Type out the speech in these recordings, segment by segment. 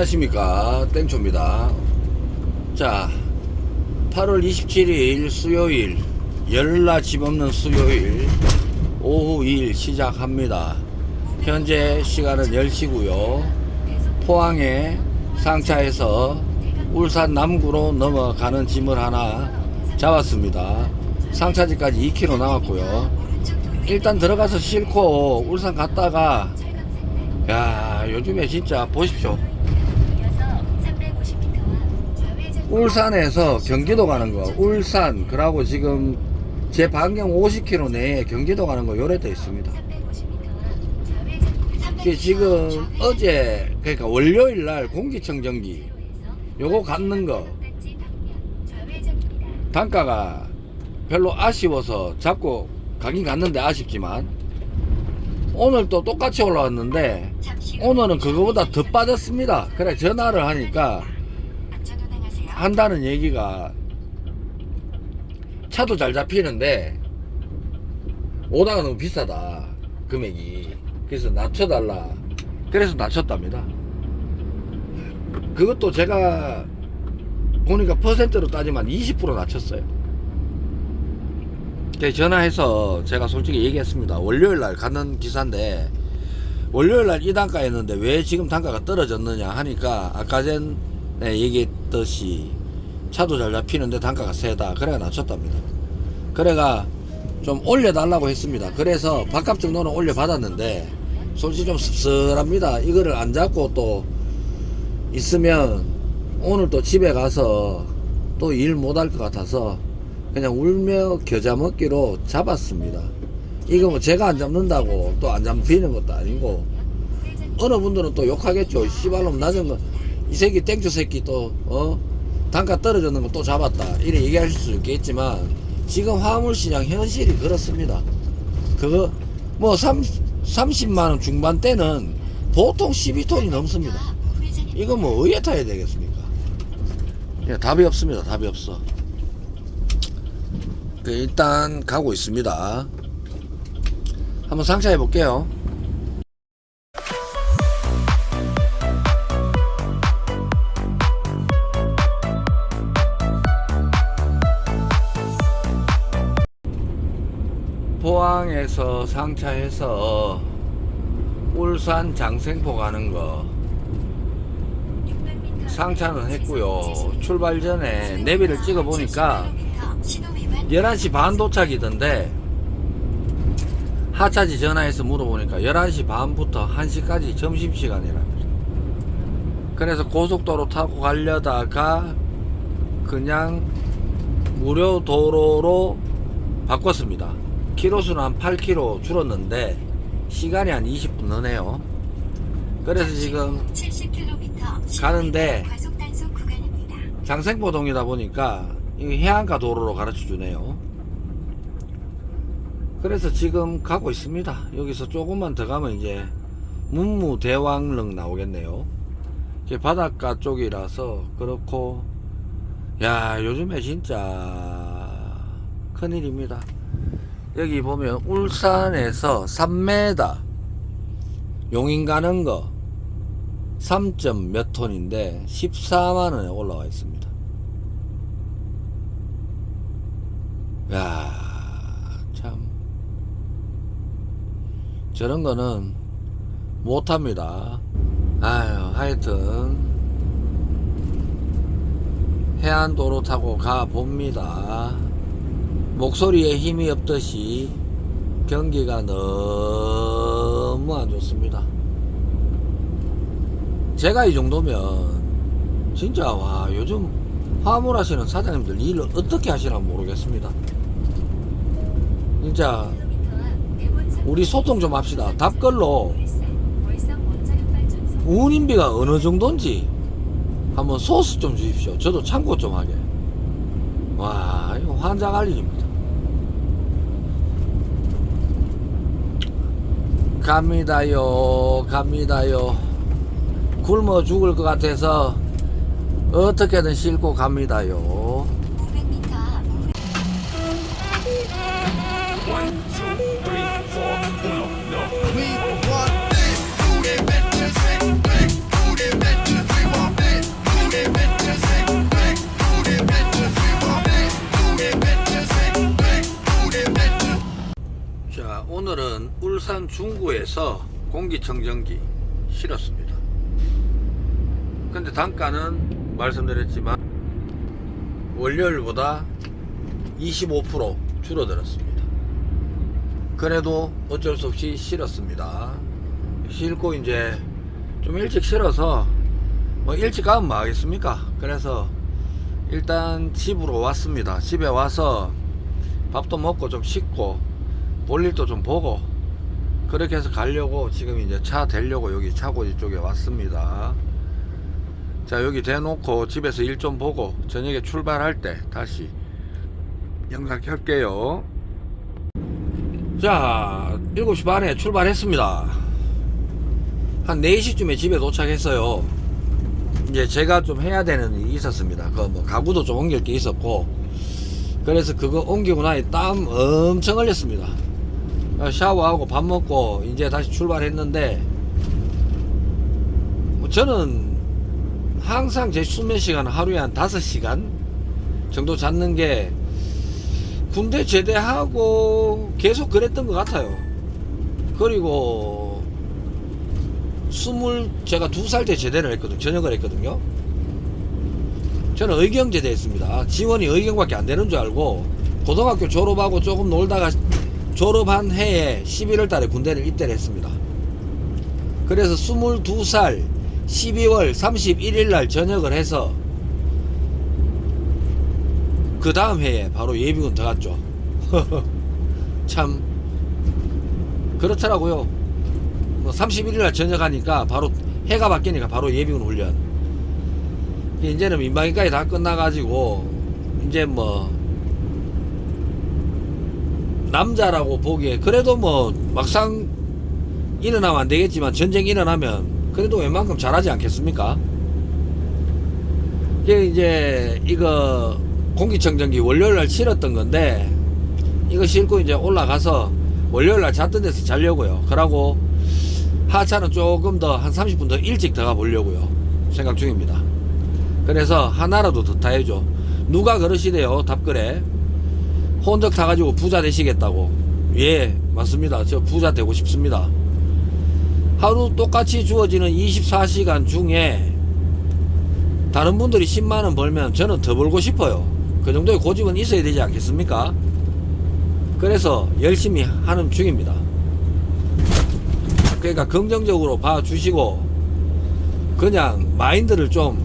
안녕하십니까. 땡초입니다. 자 8월 27일 수요일 열나 집 없는 수요일 오후 2일 시작합니다. 현재 시간은 10시고요. 포항에 상차해서 울산 남구로 넘어가는 짐을 하나 잡았습니다. 상차지까지 2km 남았고요. 일단 들어가서 싣고 울산 갔다가 야 요즘에 진짜 보십시오 울산에서 경기도 가는 거 울산 그러고 지금 제 반경 50km 내에 경기도 가는 거 요래 돼 있습니다. 지금 어제 그러니까 월요일 날 공기청정기 요거 갖는 거 단가가 별로 아쉬워서 잡고 가긴 갔는데 아쉽지만 오늘 또 똑같이 올라왔는데 오늘은 그거보다 더 빠졌습니다. 그래 전화를 하니까 한다는 얘기가 차도 잘 잡히는데 오다가 너무 비싸다 금액이. 그래서 낮춰달라. 그래서 낮췄답니다. 그것도 제가 보니까 퍼센트로 따지면 20% 낮췄어요. 전화해서 제가 솔직히 얘기했습니다. 월요일 날 가는 기사인데 월요일 날 이 단가였는데 왜 지금 단가가 떨어졌느냐 하니까 아까 전에 얘기했듯이 차도 잘 잡히는데 단가가 세다. 그래가 낮췄답니다. 그래가 좀 올려달라고 했습니다. 그래서 밥값 정도는 올려받았는데 솔직히 좀 씁쓸합니다. 이거를 안 잡고 또 있으면 오늘 또 집에 가서 또 일 못 할 것 같아서 그냥 울며 겨자 먹기로 잡았습니다. 이거 뭐 제가 안 잡는다고 또 안 잡히는 것도 아니고 어느 분들은 또 욕하겠죠. 씨발놈 낮은 거 이 새끼 땡초 새끼 또 어? 단가 떨어졌는 거 또 잡았다. 이래 얘기하실 수 있겠지만 지금 화물 시장 현실이 그렇습니다. 그거 뭐 3, 30만 원 중반대는 보통 12톤이 넘습니다. 이거 뭐 의에 타야 되겠습니까? 예, 답이 없습니다. 답이 없어. 그 일단 가고 있습니다. 한번 상차해 볼게요 포항에서 상차해서 울산 장생포 가는 거 상차는 했고요. 출발 전에 내비를 찍어 보니까 11시 반 도착이던데 하차지 전화해서 물어보니까 11시 반부터 1시까지 점심시간이랍니다 그래서 고속도로 타고 가려다가 그냥 무료 도로로 바꿨습니다 키로수는 한 8km 줄었는데 시간이 한 20분 너네요 그래서 지금 가는데 장생포동이다 보니까 이 해안가 도로로 가르쳐 주네요. 그래서 지금 가고 있습니다. 여기서 조금만 더 가면 이제 문무대왕릉 나오겠네요. 이제 바닷가 쪽이라서 그렇고 야 요즘에 진짜 큰일입니다. 여기 보면 울산에서 3m 용인 가는 거 3점 몇 톤인데 14만 원에 올라와 있습니다. 야, 참. 저런 거는 못 합니다. 아유, 하여튼, 해안도로 타고 가 봅니다. 목소리에 힘이 없듯이 경기가 너무 안 좋습니다. 제가 이 정도면 진짜 와 요즘 화물 하시는 사장님들 일을 어떻게 하시나 모르겠습니다. 진짜 우리 소통 좀 합시다. 답글로 운임비가 어느 정도인지 한번 소스 좀 주십시오. 저도 참고 좀 하게. 와 이거 환장할 일입니다. 갑니다요, 갑니다요. 굶어 죽을 것 같아서 어떻게든 싣고 갑니다요. 울산 중구에서 공기청정기 실었습니다. 근데 단가는 말씀드렸지만 월요일보다 25% 줄어들었습니다. 그래도 어쩔 수 없이 실었습니다. 실고 이제 좀 일찍 실어서 뭐 일찍 가면 뭐 하겠습니까? 그래서 일단 집으로 왔습니다. 집에 와서 밥도 먹고 좀 씻고 볼 일도 좀 보고 그렇게 해서 가려고 지금 이제 차 대려고 여기 차고지 쪽에 왔습니다. 자 여기 대놓고 집에서 일 좀 보고 저녁에 출발할 때 다시 영상 켤게요. 자 7시 반에 출발했습니다. 한 4시쯤에 집에 도착했어요. 이제 제가 좀 해야 되는 일이 있었습니다. 그 뭐 가구도 좀 옮길 게 있었고 그래서 그거 옮기고 나니 땀 엄청 흘렸습니다. 샤워하고 밥 먹고 이제 다시 출발했는데 뭐 저는 항상 제 수면 시간 하루에 한 5시간 정도 잤는 게 군대 제대하고 계속 그랬던 것 같아요. 그리고 스물 제가 두 살 때 제대를 했거든요. 전역을 했거든요. 저는 의경 제대 했습니다. 지원이 의경밖에 안 되는 줄 알고 고등학교 졸업하고 조금 놀다가 졸업한 해에 11월 달에 군대를 입대를 했습니다. 그래서 22살 12월 31일 날 전역을 해서 그 다음 해에 바로 예비군 들어갔죠. 참 그렇더라고요. 뭐 31일 날 전역하니까 바로 해가 바뀌니까 바로 예비군 훈련. 이제는 민방위까지 다 끝나가지고 이제 뭐 남자라고 보기에 그래도 뭐 막상 일어나면 안 되겠지만 전쟁 일어나면 그래도 웬만큼 잘하지 않겠습니까? 이게 이제 이거 공기청정기 월요일 날 실었던 건데 이거 싣고 이제 올라가서 월요일 날 잤던 데서 자려고요. 그러고 하차는 조금 더 한 30분 더 일찍 들어가 보려고요. 생각 중입니다. 그래서 하나라도 더 타야죠. 누가 그러시대요 답글에 혼적 타가지고 부자 되시겠다고. 예, 맞습니다. 저 부자 되고 싶습니다. 하루 똑같이 주어지는 24시간 중에 다른 분들이 10만원 벌면 저는 더 벌고 싶어요. 그 정도의 고집은 있어야 되지 않겠습니까? 그래서 열심히 하는 중입니다. 그러니까 긍정적으로 봐주시고 그냥 마인드를 좀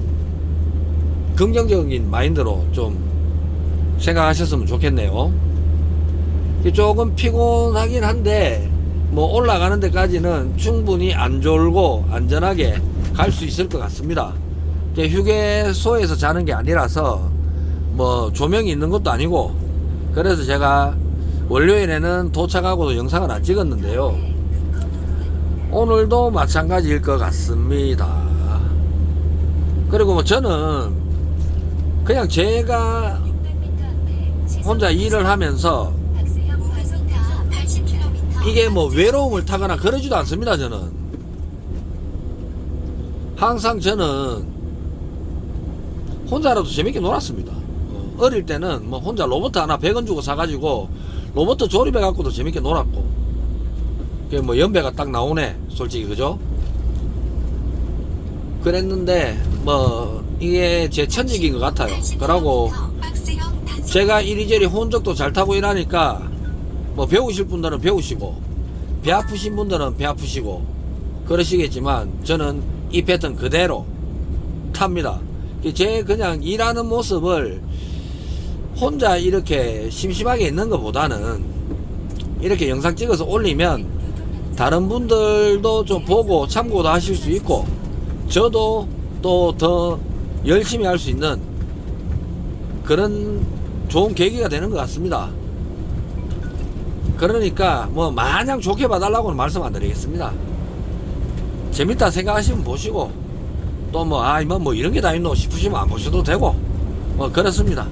긍정적인 마인드로 좀 생각하셨으면 좋겠네요. 조금 피곤하긴 한데 뭐 올라가는 데까지는 충분히 안 졸고 안전하게 갈 수 있을 것 같습니다. 휴게소에서 자는 게 아니라서 뭐 조명이 있는 것도 아니고 그래서 제가 월요일에는 도착하고도 영상을 안 찍었는데요. 오늘도 마찬가지일 것 같습니다. 그리고 뭐 저는 그냥 제가 혼자 일을 하면서 이게 뭐 외로움을 타거나 그러지도 않습니다, 저는. 항상 저는 혼자라도 재밌게 놀았습니다. 어, 어릴 때는 뭐 혼자 로봇 하나 100원 주고 사가지고 로봇 조립해 갖고도 재밌게 놀았고. 그게 뭐 연배가 딱 나오네, 솔직히, 그죠? 그랬는데, 뭐, 이게 제 천직인 것 같아요. 그러고, 제가 이리저리 혼적도 잘 타고 일하니까 뭐 배우실 분들은 배우시고 배 아프신 분들은 배 아프시고 그러시겠지만 저는 이 패턴 그대로 탑니다. 제 그냥 일하는 모습을 혼자 이렇게 심심하게 있는 것보다는 이렇게 영상 찍어서 올리면 다른 분들도 좀 보고 참고도 하실 수 있고 저도 또 더 열심히 할 수 있는 그런 좋은 계기가 되는 것 같습니다. 그러니까 뭐 마냥 좋게 봐달라고는 말씀 안 드리겠습니다. 재밌다 생각하시면 보시고 또 뭐 아 이만 뭐 이런 게 다 있노 싶으시면 안 보셔도 되고 뭐 그렇습니다.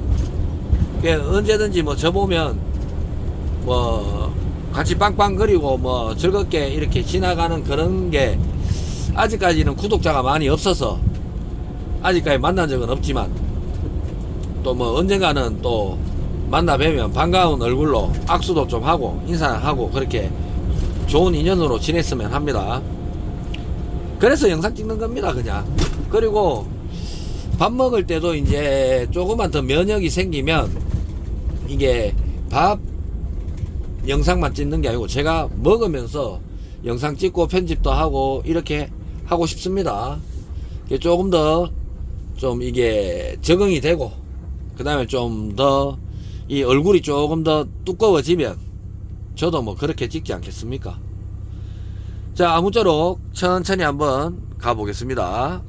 예, 언제든지 뭐 저 보면 뭐 같이 빵빵거리고 뭐 즐겁게 이렇게 지나가는 그런 게 아직까지는 구독자가 많이 없어서 아직까지 만난 적은 없지만 또 뭐 언젠가는 또 만나 뵈면 반가운 얼굴로 악수도 좀 하고 인사하고 그렇게 좋은 인연으로 지냈으면 합니다. 그래서 영상 찍는 겁니다, 그냥. 그리고 밥 먹을 때도 이제 조금만 더 면역이 생기면 이게 밥 영상만 찍는 게 아니고 제가 먹으면서 영상 찍고 편집도 하고 이렇게 하고 싶습니다. 조금 더 좀 이게 적응이 되고 그 다음에 좀 더 이 얼굴이 조금 더 두꺼워지면 저도 뭐 그렇게 찍지 않겠습니까? 자, 아무쪼록 천천히 한번 가보겠습니다.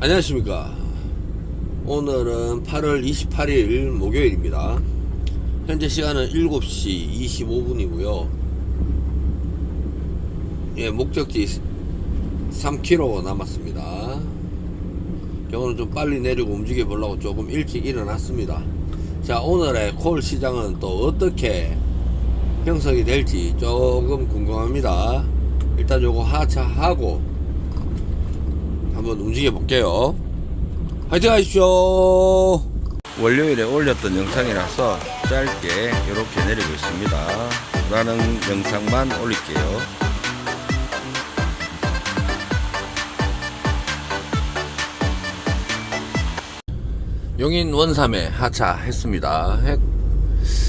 안녕하십니까. 오늘은 8월 28일 목요일입니다. 현재 시간은 7시 25분이고요. 예, 목적지 3km 남았습니다. 오늘 좀 빨리 내리고 움직여 보려고 조금 일찍 일어났습니다. 자, 오늘의 콜 시장은 또 어떻게 형성이 될지 조금 궁금합니다. 일단 요거 하차하고 한번 움직여 볼게요. 화이팅 하십시오. 월요일에 올렸던 영상이라서 짧게 이렇게 내리고 있습니다. 라는 영상만 올릴게요. 용인 원삼에 하차했습니다. 했-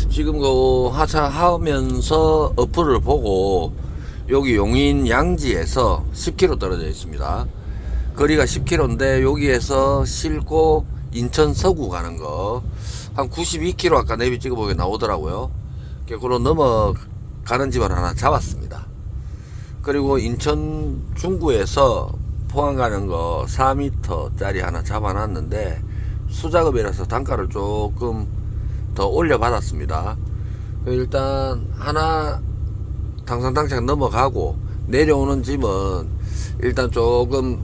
지금 그 하차하면서 어플을 보고 여기 용인 양지에서 10km 떨어져 있습니다. 거리가 10km인데 여기에서 싣고 인천 서구 가는 거 한 92km 아까 내비 찍어보게 나오더라고요. 그로 넘어가는 집을 하나 잡았습니다. 그리고 인천 중구에서 포항 가는 거 4m짜리 하나 잡아놨는데 수작업이라서 단가를 조금 더 올려받았습니다. 일단 하나 당상당장 넘어가고 내려오는 집은 일단 조금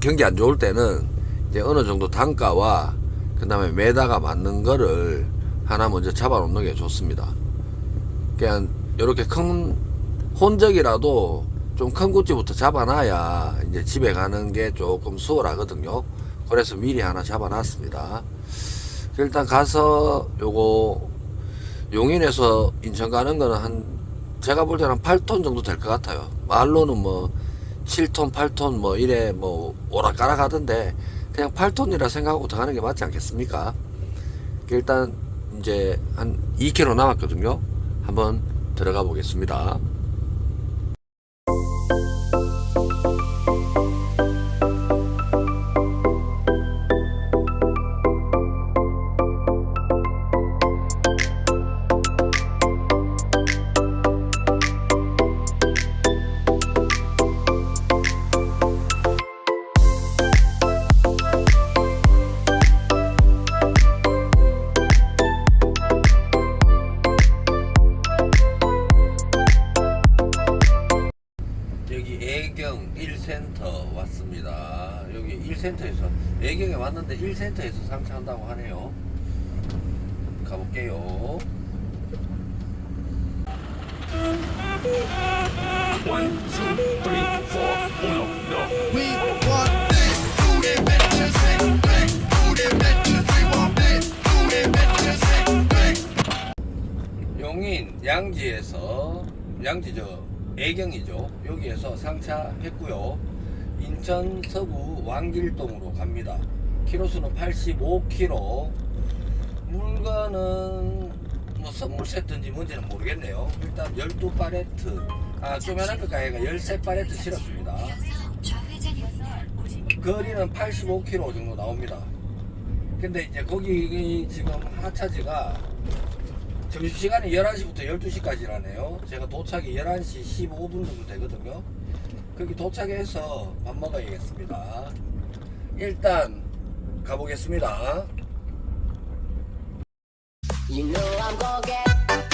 경기 안 좋을 때는 이제 어느 정도 단가와 그 다음에 메다가 맞는 거를 하나 먼저 잡아놓는 게 좋습니다. 그냥 이렇게 큰 혼적이라도 좀 큰 구찌부터 잡아놔야 이제 집에 가는 게 조금 수월하거든요. 그래서 미리 하나 잡아놨습니다. 일단 가서 요거 용인에서 인천 가는 거는 한 제가 볼 때는 한 8톤 정도 될 것 같아요. 말로는 뭐 7톤, 8톤 뭐 이래 뭐 오락가락 하던데 그냥 8톤이라 생각하고 더 가는 게 맞지 않겠습니까? 일단 이제 한 2km 남았거든요. 한번 들어가 보겠습니다. 1센터에서 애경에 왔는데 1센터에서 상차한다고 하네요. 가볼게요. One, two, three, four, uno. We want this, we want this. 용인 양지에서 양지죠 애경이죠 여기에서 상차했고요 인천 서구 왕길동으로 갑니다. 키로수는 85km 물건은 뭐 선물 세트인지 뭔지는 모르겠네요. 일단 12파레트. 아 조면한 것까지가 13파레트 실었습니다. 거리는 85km 정도 나옵니다. 근데 이제 거기 지금 하차지가 점심시간이 11시부터 12시까지라네요. 제가 도착이 11시 15분 정도 되거든요. 거기 도착해서 밥 먹어야겠습니다. 일단 가보겠습니다. You know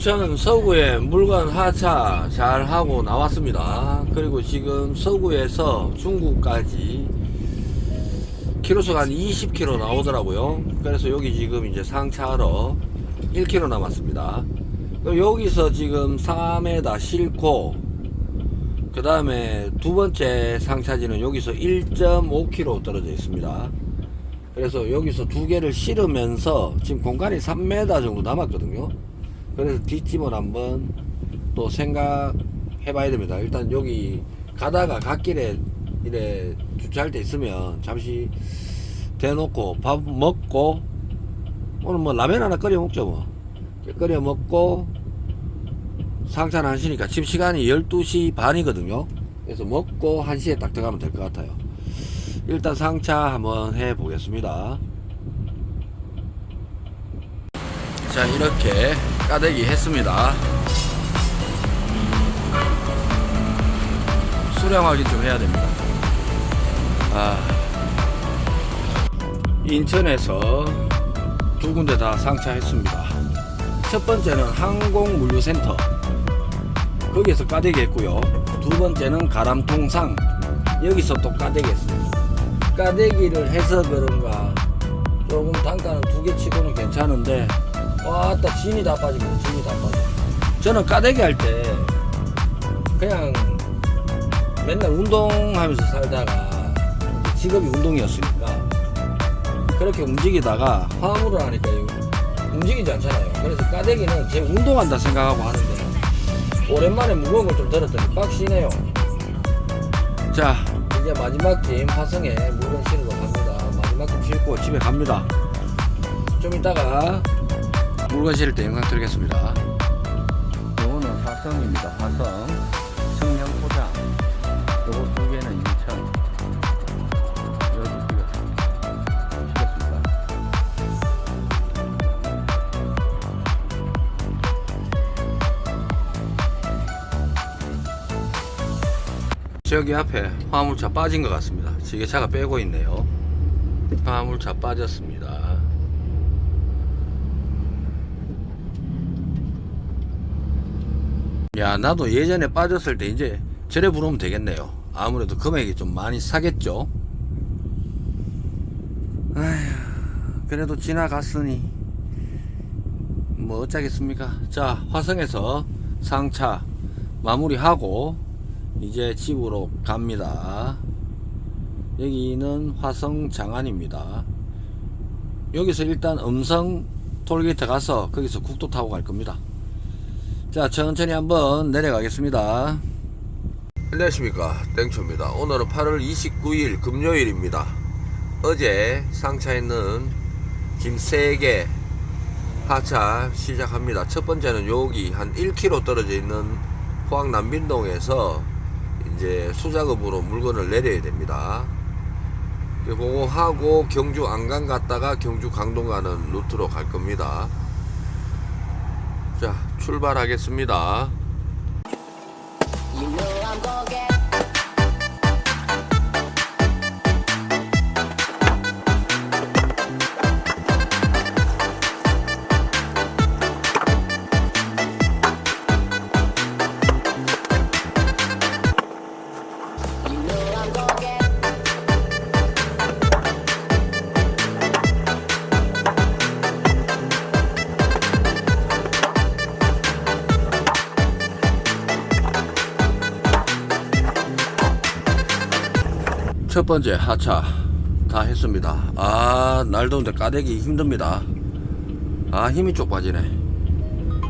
인천 서구에 물건 하차 잘 하고 나왔습니다. 그리고 지금 서구에서 중구까지 키로수가 한 20km 나오더라고요. 그래서 여기 지금 이제 상차하러 1km 남았습니다. 여기서 지금 4m 싣고 그 다음에 두 번째 상차지는 여기서 1.5km 떨어져 있습니다. 그래서 여기서 두 개를 실으면서 지금 공간이 3m 정도 남았거든요. 그래서 뒷짐을 한번 또 생각해 봐야 됩니다. 일단 여기 가다가 갓길에 이래 주차할 때 있으면 잠시 대놓고 밥 먹고 오늘 뭐 라면 하나 끓여 먹죠 뭐. 끓여 먹고 상차는 하시니까 지금 시간이 12시 반이거든요. 그래서 먹고 1시에 딱 들어가면 될 것 같아요. 일단 상차 한번 해 보겠습니다. 자, 이렇게 까대기 했습니다. 수량 확인 좀 해야 됩니다. 아, 인천에서 두 군데 다 상차했습니다. 첫 번째는 항공물류센터. 거기에서 까대기 했고요. 두 번째는 가람통상. 여기서 또 까대기 했습니다. 까대기를 해서 그런가 조금 단가는 두 개 치고는 괜찮은데 와따 진이 다 빠집니다. 진이 다 빠져. 저는 까대기 할 때 그냥 맨날 운동하면서 살다가 직업이 운동이었으니까 그렇게 움직이다가 화물을 하니까 움직이지 않잖아요. 그래서 까대기는 제 운동한다 생각하고 하는데 오랜만에 무거운 걸 좀 들었더니 빡시네요. 자, 이제 마지막 팀 화성에 물건 실으러 갑니다. 마지막 팀 싣고 집에 갑니다. 좀 이따가 물건 실을 때 영상 드리겠습니다. 요거는 화성입니다. 화성. 청량 포장. 요거 두 개는 인천. 여기 실었습니다. 저기 앞에 화물차 빠진 것 같습니다. 지게차가 빼고 있네요. 화물차 빠졌습니다. 야, 나도 예전에 빠졌을 때 이제 저래 부르면 되겠네요. 아무래도 금액이 좀 많이 사겠죠. 아휴, 그래도 지나갔으니 뭐 어쩌겠습니까? 자, 화성에서 상차 마무리하고 이제 집으로 갑니다. 여기는 화성 장안입니다. 여기서 일단 음성 톨게이트 가서 거기서 국도 타고 갈 겁니다. 자, 천천히 한번 내려가겠습니다. 안녕하십니까. 땡초입니다. 오늘은 8월 29일 금요일입니다. 어제 상차했는 짐 3개 하차 시작합니다. 첫 번째는 여기 한 1km 떨어져 있는 포항 남빈동에서 이제 수작업으로 물건을 내려야 됩니다. 그거 하고 경주 안강 갔다가 경주 강동 가는 루트로 갈 겁니다. 자, 출발하겠습니다. You know 번째 하차 다 했습니다. 아, 날 더운데 까대기 힘듭니다. 아, 힘이 쪽 빠지네.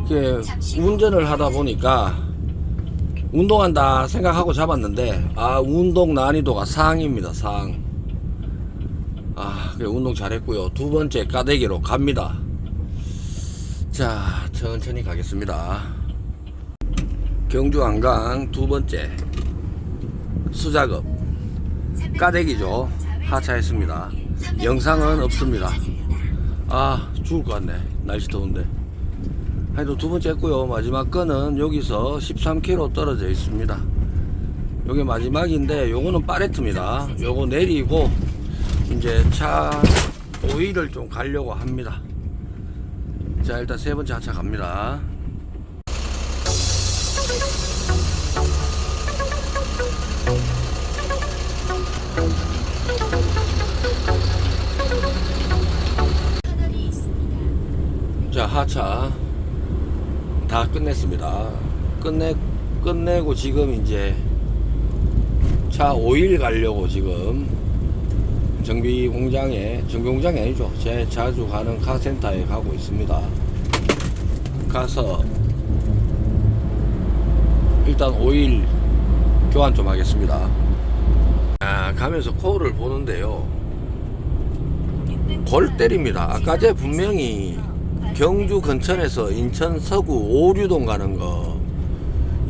이게 운전을 하다 보니까 운동한다 생각하고 잡았는데 아, 운동 난이도가 상입니다. 상. 아, 그래 운동 잘했고요. 두 번째 까대기로 갑니다. 자, 천천히 가겠습니다. 경주 안강 두 번째 수작업 까대기죠. 하차했습니다. 영상은 없습니다. 아, 죽을 것 같네. 날씨 더운데. 하여튼 두 번째 했고요. 마지막 거는 여기서 13km 떨어져 있습니다. 요게 마지막인데 요거는 파레트입니다. 요거 내리고 이제 차 오일을 좀 가려고 합니다. 자, 일단 세 번째 하차 갑니다. 하차 다다 끝냈습니다. 끝내 끝내고 지금 이제 차 오일 가려고 지금 정비 공장에 정비 공장이 아니죠. 제 자주 가는 카센터에 가고 있습니다. 가서 일단 오일 교환 좀 하겠습니다. 아, 가면서 코를 보는데요. 골 때립니다. 아까 제 분명히 경주 근천에서 인천 서구 오류동 가는 거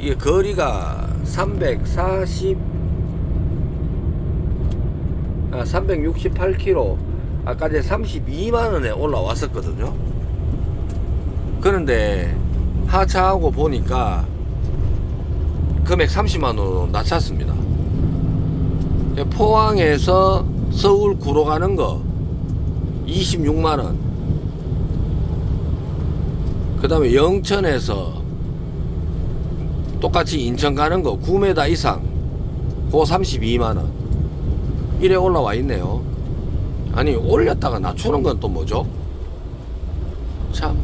이게 거리가 340 아, 368km 아까 제 32만 원에 올라왔었거든요. 그런데 하차하고 보니까 금액 30만 원으로 낮췄습니다. 포항에서 서울 구로 가는 거 26만 원. 그 다음에 영천에서 똑같이 인천 가는 거 9m 이상 고 32만 원. 이래 올라와 있네요. 아니 올렸다가 낮추는 건 또 뭐죠? 참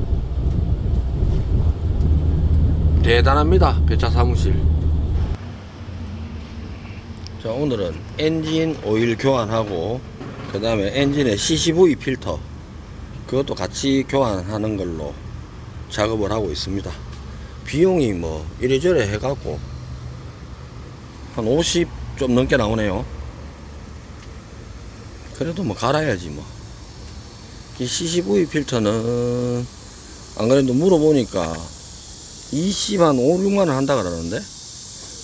대단합니다. 배차 사무실. 자 오늘은 엔진 오일 교환하고 그 다음에 엔진의 CCV 필터 그것도 같이 교환하는 걸로 작업을 하고 있습니다. 비용이 뭐 이래저래 해갖고 한 50 좀 넘게 나오네요. 그래도 뭐 갈아야지 뭐. 이 CCV 필터는 안 그래도 물어보니까 20, 한 5, 6만원 한다 그러는데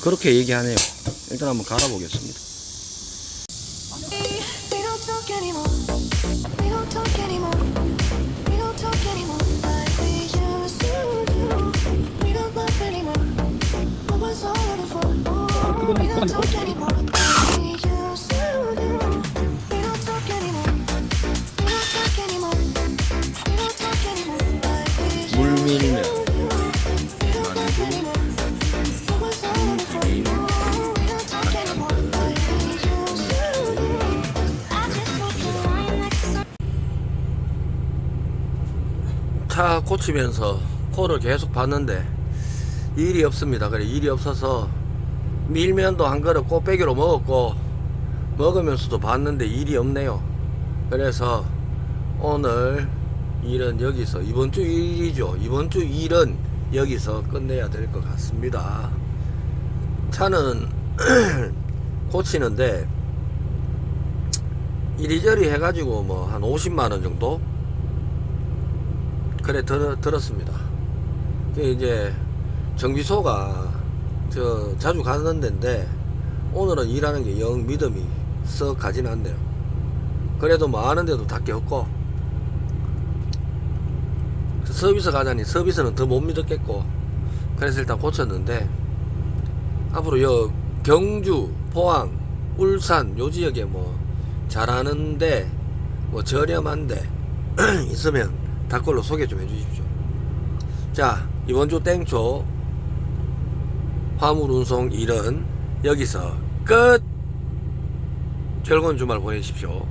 그렇게 얘기하네요. 일단 한번 갈아보겠습니다 고치면서 코를 계속 봤는데 일이 없습니다. 그래 일이 없어서 밀면도 한 그릇 꽃배기로 먹었고 먹으면서도 봤는데 일이 없네요. 그래서 오늘 일은 여기서 이번 주 일이죠. 이번 주 일은 여기서 끝내야 될 것 같습니다. 차는 고치는데 이리저리 해가지고 뭐 한 50만 원 정도 그래 들, 들었습니다. 그 이제 정비소가 저 자주 가는 데인데 오늘은 일하는 게 영 믿음이 썩 가진 않네요. 그래도 뭐 아는데도 다 꼈고 서비스 가자니 서비스는 더 못 믿었겠고 그래서 일단 고쳤는데 앞으로 여 경주, 포항, 울산 요 지역에 뭐 잘하는데 뭐 저렴한데 있으면 댓글로 소개 좀 해주십시오. 자 이번 주 땡초 화물 운송 일은 여기서 끝. 즐거운 주말 보내십시오.